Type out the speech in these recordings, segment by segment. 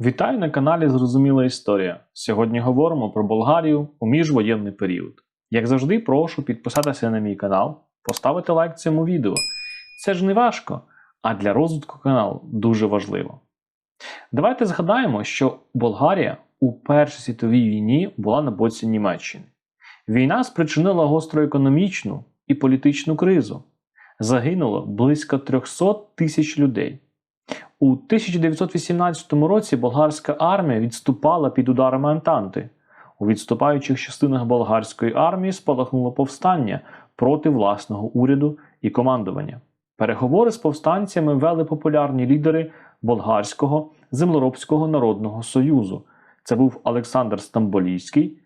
Вітаю на каналі Зрозуміла Історія. Сьогодні говоримо про Болгарію у міжвоєнний період. Як завжди, прошу підписатися на мій канал, поставити лайк цьому відео. Це ж не важко, а для розвитку каналу дуже важливо. Давайте згадаємо, що Болгарія у Першій світовій війні була на боці Німеччини. Війна спричинила гостру економічну і політичну кризу. Загинуло близько 300 тисяч людей. У 1918 році болгарська армія відступала під ударами Антанти. У відступаючих частинах болгарської армії спалахнуло повстання проти власного уряду і командування. Переговори з повстанцями вели популярні лідери Болгарського землеробського народного союзу. Це був Олександр Стамболійський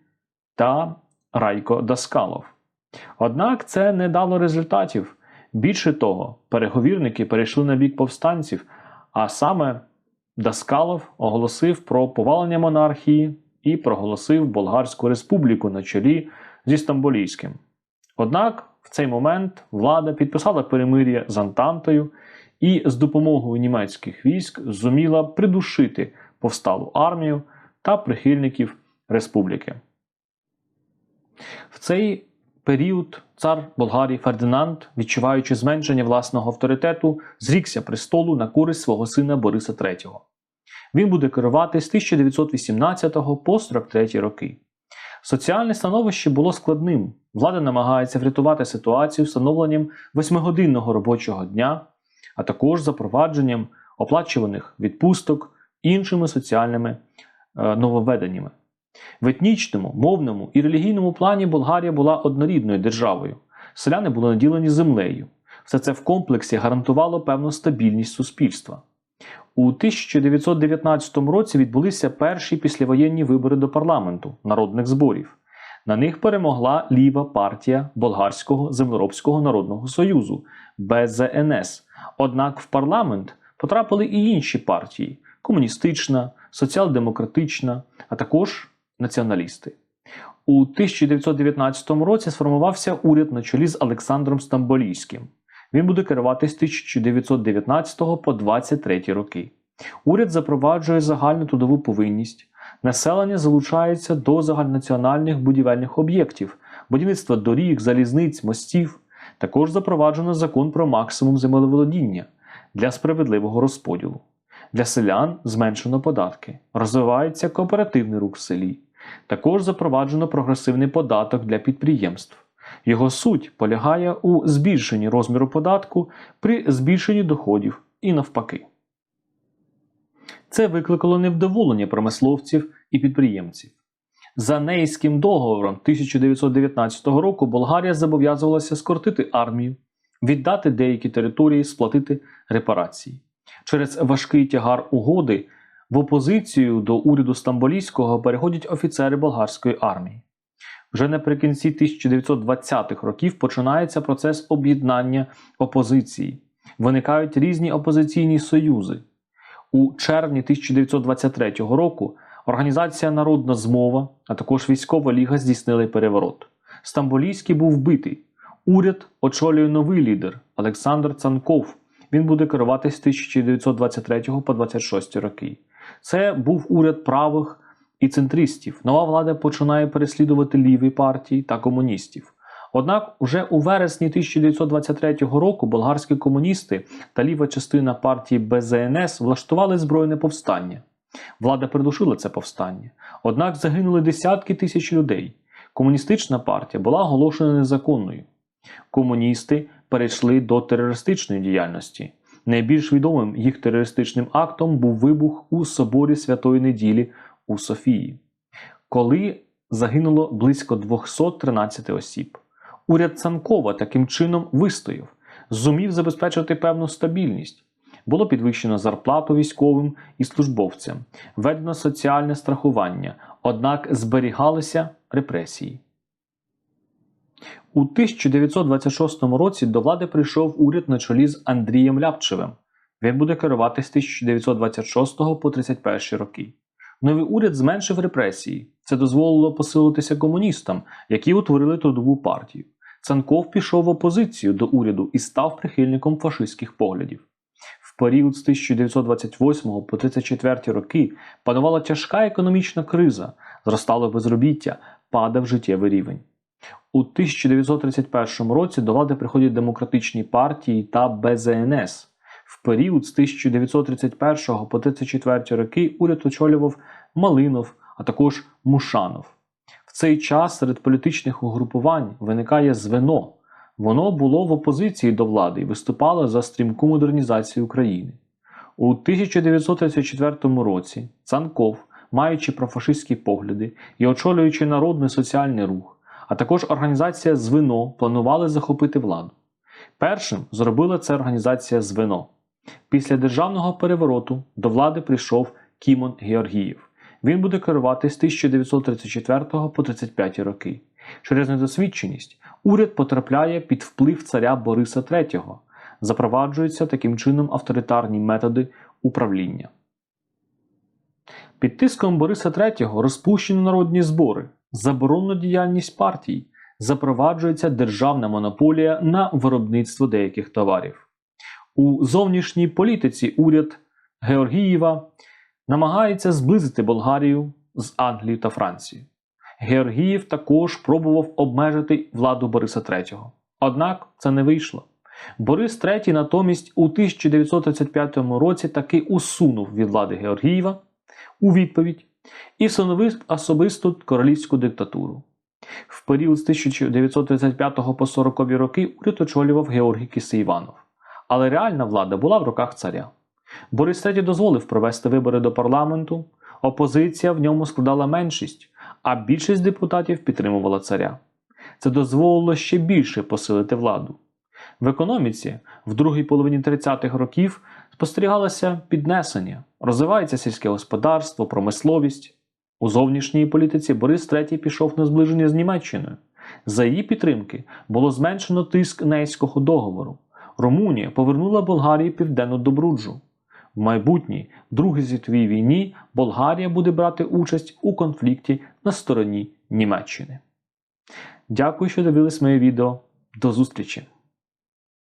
та Райко Даскалов. Однак це не дало результатів. Більше того, переговірники перейшли на бік повстанців, а саме Даскалов оголосив про повалення монархії і проголосив Болгарську республіку на чолі зі Стамболійським. Однак в цей момент влада підписала перемир'я з Антантою і з допомогою німецьких військ зуміла придушити повсталу армію та прихильників республіки. В цей період цар Болгарії Фердинанд, відчуваючи зменшення власного авторитету, зрікся престолу на користь свого сина Бориса III. Він буде керувати з 1918 по 43 роки. Соціальне становище було складним. Влада намагається врятувати ситуацію встановленням восьмигодинного робочого дня, а також запровадженням оплачуваних відпусток іншими соціальними е, нововведеннями. В етнічному, мовному і релігійному плані Болгарія була однорідною державою. Селяни були наділені землею. Все це в комплексі гарантувало певну стабільність суспільства. У 1919 році відбулися перші післявоєнні вибори до парламенту народних зборів. На них перемогла ліва партія Болгарського землеробського народного союзу БЗНС. Однак в парламент потрапили і інші партії комуністична, соціал-демократична, а також націоналісти. У 1919 році сформувався уряд на чолі з Олександром Стамболійським. Він буде керувати з 1919 по 23 роки. Уряд запроваджує загальну трудову повинність. Населення залучається до загальнонаціональних будівельних об'єктів, будівництва доріг, залізниць, мостів. Також запроваджено закон про максимум землеволодіння для справедливого розподілу. Для селян зменшено податки, розвивається кооперативний рух в селі. Також запроваджено прогресивний податок для підприємств. Його суть полягає у збільшенні розміру податку при збільшенні доходів і навпаки. Це викликало невдоволення промисловців і підприємців. За Нейським договором 1919 року Болгарія зобов'язувалася скоротити армію, віддати деякі території, сплатити репарації. Через важкий тягар угоди в опозицію до уряду Стамболійського переходять офіцери болгарської армії. Вже наприкінці 1920-х років починається процес об'єднання опозиції. Виникають різні опозиційні союзи. У червні 1923 року організація Народна змова, а також військова ліга здійснили переворот. Стамболійський був вбитий. Уряд очолює новий лідер Олександр Цанков. Він буде керувати з 1923 по 26 роки. Це був уряд правих і центристів. Нова влада починає переслідувати ліві партії та комуністів. Однак, уже у вересні 1923 року болгарські комуністи та ліва частина партії БЗНС влаштували збройне повстання. Влада придушила це повстання. Однак загинули десятки тисяч людей. Комуністична партія була оголошена незаконною. Комуністи перейшли до терористичної діяльності. Найбільш відомим їх терористичним актом був вибух у соборі Святої Неділі у Софії, коли загинуло близько 213 осіб. Уряд Цанкова таким чином вистояв, зумів забезпечити певну стабільність. Було підвищено зарплату військовим і службовцям, введено соціальне страхування, однак зберігалися репресії. У 1926 році до влади прийшов уряд на чолі з Андрієм Ляпчевим. Він буде керувати з 1926 по 31 роки. Новий уряд зменшив репресії. Це дозволило посилитися комуністам, які утворили трудову партію. Цанков пішов в опозицію до уряду і став прихильником фашистських поглядів. В період з 1928 по 1934 роки панувала тяжка економічна криза, зростало безробіття, падав життєвий рівень. У 1931 році до влади приходять демократичні партії та БЗНС. В період з 1931 по 1934 роки уряд очолював Малинов, а також Мушанов. В цей час серед політичних угрупувань виникає звено. Воно було в опозиції до влади і виступало за стрімку модернізацію України. У 1934 році Цанков, маючи профашистські погляди і очолюючи народний соціальний рух, а також організація Звено планували захопити владу. Першим зробила це організація Звено. Після державного перевороту до влади прийшов Кімон Георгієв. Він буде керувати з 1934 по 1935 роки. Через недосвідченість уряд потрапляє під вплив царя Бориса III. Запроваджуються таким чином авторитарні методи управління. Під тиском Бориса III розпущено народні збори, заборонено діяльність партій, запроваджується державна монополія на виробництво деяких товарів. У зовнішній політиці уряд Георгієва намагається зблизити Болгарію з Англією та Францією. Георгіїв також пробував обмежити владу Бориса III. Однак це не вийшло. Борис III натомість у 1935 році таки усунув від влади Георгієва у відповідь і встановив особисту королівську диктатуру. В період з 1935 по 40 роки уряд очолював Георгій Кисеїванов. Але реальна влада була в руках царя. Борис III дозволив провести вибори до парламенту, опозиція в ньому складала меншість, а більшість депутатів підтримувала царя. Це дозволило ще більше посилити владу. В економіці в другій половині 30-х років спостерігалося піднесення, розвивається сільське господарство, промисловість. У зовнішній політиці Борис III пішов на зближення з Німеччиною. За її підтримки було зменшено тиск Нейського договору. Румунія повернула Болгарії південну Добруджу. В майбутній Другій світовій війні Болгарія буде брати участь у конфлікті на стороні Німеччини. Дякую, що дивились моє відео. До зустрічі!